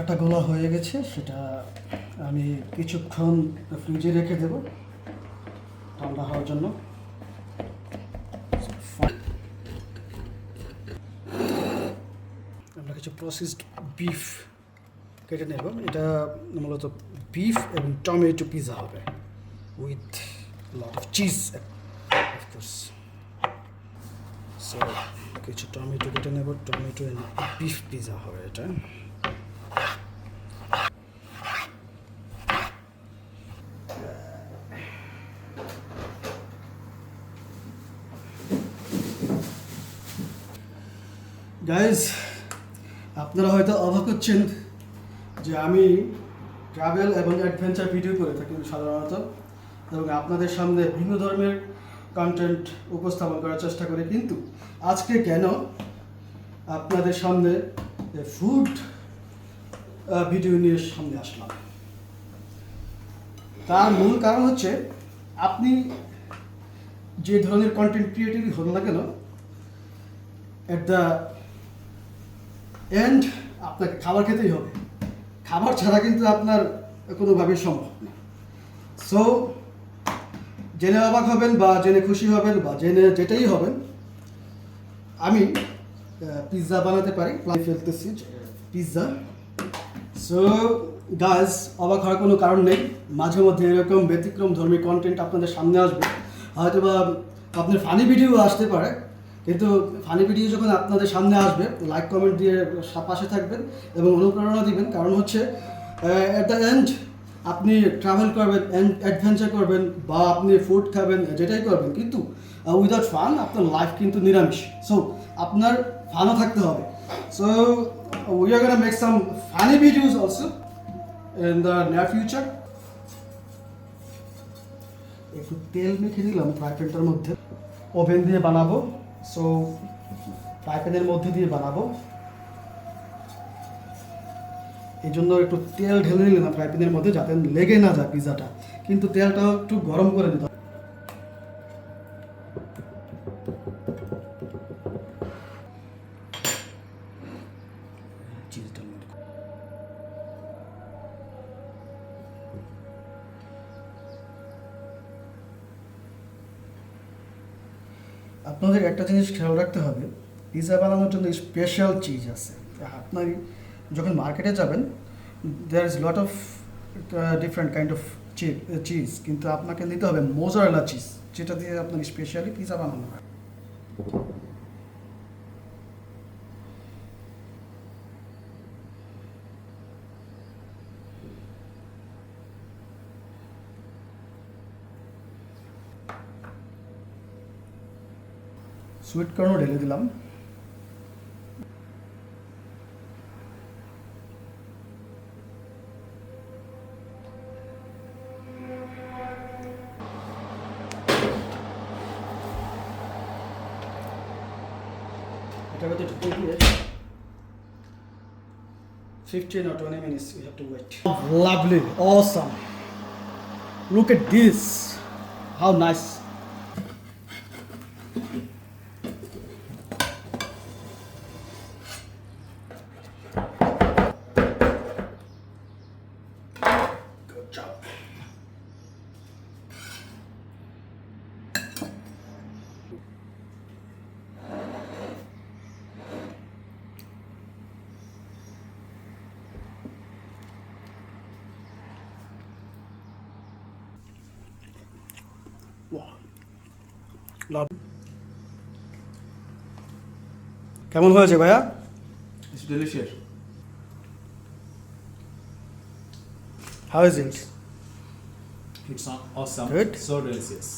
আটাটা গোলা হয়ে গেছে, সেটা আমি কিছুক্ষণ ফ্রিজে রেখে দেব, ঠান্ডা হওয়ার জন্য। আমরা কিছু প্রসেসড বিফ কেটে নেব। এটা মূলত বিফ এবং টমেটো পিৎজা হবে with lot of cheese of course so কিছু টমেটো কেটে নেব টমেটো বিফ পিৎজা হবে এটা। গাইজ আপনারা হয়তো অবাক হচ্ছেন যে আমি ট্রাভেল এবং অ্যাডভেঞ্চার ভিডিও করে থাকি সাধারণত এবং আপনাদের সামনে ভিন্ন ধর্মের কন্টেন্ট উপস্থাপন করার চেষ্টা করি। কিন্তু আজকে কেন আপনাদের সামনে ফুড ভিডিও নিয়ে সামনে আসলাম? তার মূল কারণ হচ্ছে আপনি যে ধরনের কন্টেন্ট ক্রিয়েটিভ হন না কেন এট দ্য এন্ড আপনাকে খাবার খেতেই হবে। খাবার ছাড়া কিন্তু আপনার কোনোভাবেই সম্ভব না। সো জেনে অবাক হবেন বা জেনে খুশি হবেন বা জেনে যেটাই হবেন, আমি পিৎজা বানাতে পারি ফেলতেছি পিৎজা সো গাছ অবাক হওয়ার কোনো কারণ নেই। মাঝে মধ্যে এরকম ব্যতিক্রম ধর্মী কন্টেন্ট আপনাদের সামনে আসবে। হয়তো বা আপনার ফানি ভিডিও আসতে পারে। কিন্তু ফানি ভিডিও যখন আপনাদের সামনে আসবে লাইক কমেন্ট দিয়ে পাশে থাকবেন এবং অনুপ্রেরণা দিবেন। কারণ হচ্ছে অ্যাট দ্য এন্ড আপনি ট্রাভেল করবেন অ্যাডভেঞ্চার করবেন, বা আপনি ফুড খাবেন, যেটাই করবেন। কিন্তু উইদাউট ফান আপনার লাইফ কিন্তু নিরামিষ। সো আপনার ফানও থাকতে হবে। So we are make some funny videos also in the near future একটু তেল মেখে দিলাম ফ্রাই প্যানটার মধ্যে। ওভেন দিয়ে বানাবো। সো ফ্রাই মধ্যে দিয়ে বানাবো এই জন্য একটু তেল ঢেলে নিলাম ফ্রাইপ্যানের মধ্যে, যাতে লেগে না যায় পিৎজাটা কিন্তু তেলটা একটু গরম করে হবে। চিজটা আপনাদের একটা জিনিস খেয়াল রাখতে হবে পিজা বানানোর জন্য স্পেশাল চিজ আছে। আপনার যখন মার্কেটে যাবেন there is lot of different kind of cheese কিন্তু আপনাকে নিতে হবে মোজারেলা চিজ যেটা দিয়ে আপনার স্পেশালি পিজা বানানো হয়। সুইট কর্নও ঢেলে দিলাম এটা হয়তো ঢুকে দিয়ে 15 or 20 minutes we have to wait. Lovely, awesome. Look at this. How nice. কেমন হয়েছে ভাইয়া It's delicious. How is it aw- awesome. Good. So delicious.